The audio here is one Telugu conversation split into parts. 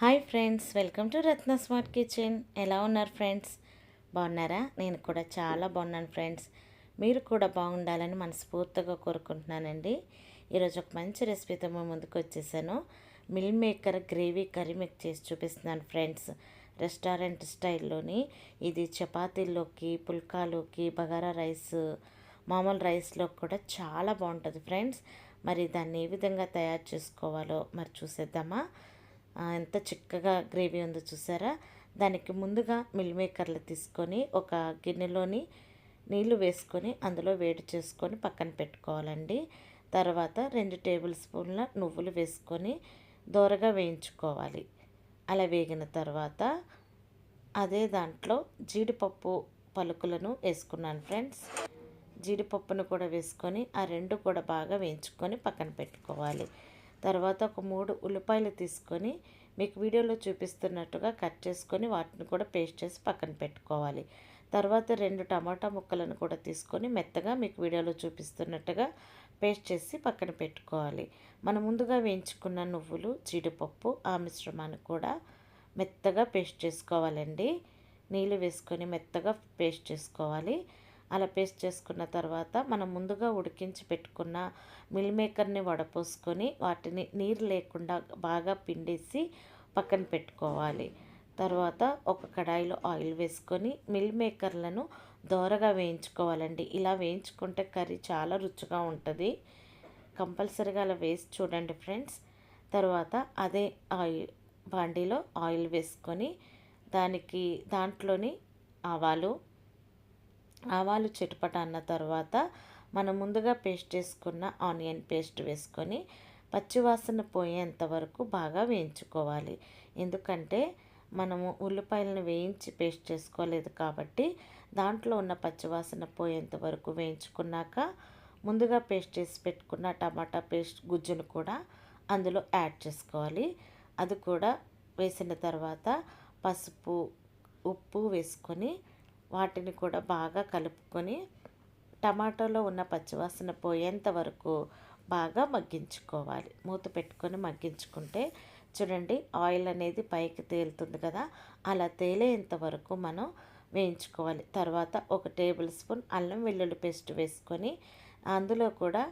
Hi friends welcome to Ratna smart kitchen. ఎలా ఉన్నారు ఫ్రెండ్స్? బాగున్నారా? నేను కూడా చాలా బాగున్నాను ఫ్రెండ్స్. మీరు కూడా బాగుండాలని మనస్ఫూర్తిగా కోరుకుంటున్నానండి. ఈరోజు ఒక మంచి రెసిపీతో మేము ముందుకు వచ్చేసాను. మిల్ మేకర్ గ్రేవీ కర్రీ మీకు చేసి చూపిస్తున్నాను ఫ్రెండ్స్. రెస్టారెంట్ స్టైల్లోని ఇది చపాతీల్లోకి పుల్కాలోకి బగారా రైస్ మామూలు రైస్లో కూడా చాలా బాగుంటుంది ఫ్రెండ్స్. మరి దాన్ని ఏ విధంగా తయారు చేసుకోవాలో మరి చూసేద్దామా? ఎంత చిక్కగా గ్రేవీ ఉందో చూసారా? దానికి ముందుగా మిల్ మేకర్లు తీసుకొని ఒక గిన్నెలోని నీళ్ళు వేసుకొని అందులో వేడి చేసుకొని పక్కన పెట్టుకోవాలండి. తర్వాత రెండు టేబుల్ స్పూన్ల నువ్వులు వేసుకొని దోరగా వేయించుకోవాలి. అలా వేగిన తర్వాత అదే దాంట్లో జీడిపప్పు పలుకులను వేసుకున్నాను ఫ్రెండ్స్. జీడిపప్పును కూడా వేసుకొని ఆ రెండు కూడా బాగా వేయించుకొని పక్కన పెట్టుకోవాలి. తర్వాత ఒక మూడు ఉల్లిపాయలు తీసుకొని మీకు వీడియోలో చూపిస్తున్నట్టుగా కట్ చేసుకొని వాటిని కూడా పేస్ట్ చేసి పక్కన పెట్టుకోవాలి. తర్వాత రెండు టమాటా ముక్కలను కూడా తీసుకొని మెత్తగా మీకు వీడియోలో చూపిస్తున్నట్టుగా పేస్ట్ చేసి పక్కన పెట్టుకోవాలి. మనం ముందుగా వేయించుకున్న నువ్వులు జీడిపప్పు ఆ మిశ్రమాన్ని కూడా మెత్తగా పేస్ట్ చేసుకోవాలండి. నీళ్ళు వేసుకొని మెత్తగా పేస్ట్ చేసుకోవాలి. అలా పేస్ట్ చేసుకున్న తర్వాత మనం ముందుగా ఉడికించి పెట్టుకున్న మిల్ మేకర్ని వడపోసుకొని వాటిని నీరు లేకుండా బాగా పిండేసి పక్కన పెట్టుకోవాలి. తర్వాత ఒక కడాయిలో ఆయిల్ వేసుకొని మిల్ మేకర్లను దోరగా వేయించుకోవాలండి. ఇలా వేయించుకుంటే కర్రీ చాలా రుచిగా ఉంటుంది. కంపల్సరీగా అలా వేసి చూడండి ఫ్రెండ్స్. తర్వాత అదే ఆయిల్ బాండీలో ఆయిల్ వేసుకొని దానికి దాంట్లోని ఆవాలు ఆవాలు చిటపట అన్న తర్వాత మనం ముందుగా పేస్ట్ చేసుకున్న ఆనియన్ పేస్ట్ వేసుకొని పచ్చివాసన పోయేంత వరకు బాగా వేయించుకోవాలి. ఎందుకంటే మనము ఉల్లిపాయలను వేయించి పేస్ట్ చేసుకోలేదు కాబట్టి దాంట్లో ఉన్న పచ్చివాసన పోయేంత వరకు వేయించుకున్నాక ముందుగా పేస్ట్ చేసి పెట్టుకున్న టమాటా పేస్ట్ గుజ్జును కూడా అందులో యాడ్ చేసుకోవాలి. అది కూడా వేసిన తర్వాత పసుపు ఉప్పు వేసుకొని వాటిని కూడా బాగా కలుపుకొని టమాటోలో ఉన్న పచ్చివాసన పోయేంత వరకు బాగా మగ్గించుకోవాలి. మూత పెట్టుకొని మగ్గించుకుంటే చూడండి ఆయిల్ అనేది పైకి తేలుతుంది కదా అలా తేలేంత వరకు మనం వేయించుకోవాలి. తర్వాత ఒక టేబుల్ స్పూన్ అల్లం వెల్లుల్లి పేస్ట్ వేసుకొని అందులో కూడా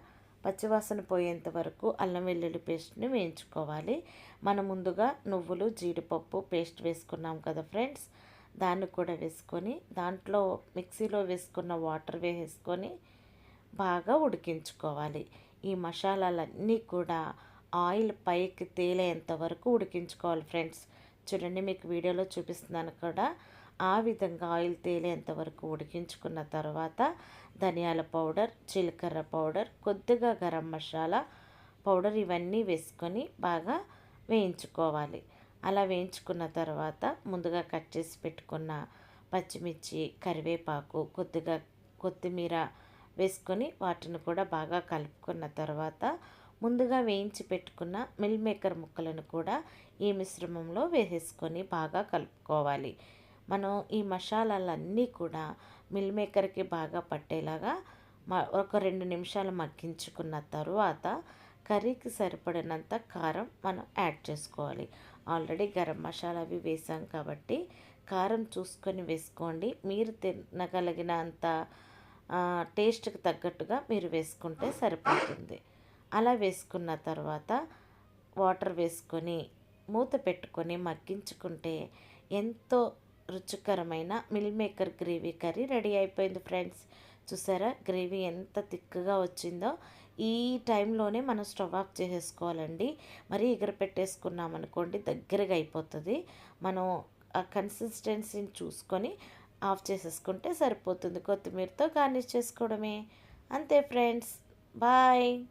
పచ్చివాసన పోయేంత వరకు అల్లం వెల్లుల్లి పేస్ట్ని వేయించుకోవాలి. మనం ముందుగా నువ్వులు జీడిపప్పు పేస్ట్ వేసుకున్నాం కదా ఫ్రెండ్స్. దాన్ని కూడా వేసుకొని దాంట్లో మిక్సీలో వేసుకున్న వాటర్ వేసుకొని బాగా ఉడికించుకోవాలి. ఈ మసాలాలన్నీ కూడా ఆయిల్ పైకి తేలేంత వరకు ఉడికించుకోవాలి ఫ్రెండ్స్. చూడండి మీకు వీడియోలో చూపిస్తున్నాను కూడా. ఆ విధంగా ఆయిల్ తేలేంత వరకు ఉడికించుకున్న తర్వాత ధనియాల పౌడర్ జీలకర్ర పౌడర్ కొద్దిగా గరం మసాలా పౌడర్ ఇవన్నీ వేసుకొని బాగా వేయించుకోవాలి. అలా వేయించుకున్న తర్వాత ముందుగా కట్ చేసి పెట్టుకున్న పచ్చిమిర్చి కరివేపాకు కొద్దిగా కొత్తిమీర వేసుకొని వాటిని కూడా బాగా కలుపుకున్న తర్వాత ముందుగా వేయించి పెట్టుకున్న మిల్ మేకర్ ముక్కలను కూడా ఈ మిశ్రమంలో వేసేసుకొని బాగా కలుపుకోవాలి. మనం ఈ మసాలాలన్నీ కూడా మిల్ మేకర్కి బాగా పట్టేలాగా ఒక రెండు నిమిషాలు మగ్గించుకున్న తర్వాత కర్రీకి సరిపడినంత కారం మనం యాడ్ చేసుకోవాలి. ఆల్రెడీ గరం మసాలా అవి వేసాం కాబట్టి కారం చూసుకొని వేసుకోండి. మీరు తినగలిగిన అంత టేస్ట్కి తగ్గట్టుగా మీరు వేసుకుంటే సరిపోతుంది. అలా వేసుకున్న తర్వాత వాటర్ వేసుకొని మూత పెట్టుకొని మగ్గించుకుంటే ఎంతో రుచికరమైన meal maker gravy curry ready అయిపోయింది ఫ్రెండ్స్. చూసారా? గ్రేవీ ఎంత థిక్గా వచ్చిందో ఈ టైంలోనే మనం స్టవ్ ఆఫ్ చేసేసుకోవాలండి. మరీ ఎగర పెట్టేసుకున్నాం అనుకోండి దగ్గరగా అయిపోతుంది. మనం ఆ కన్సిస్టెన్సీని చూసుకొని ఆఫ్ చేసేసుకుంటే సరిపోతుంది కొత్తిమీరతో గార్నిష్ చేసుకోవడమే. అంతే ఫ్రెండ్స్. బాయ్.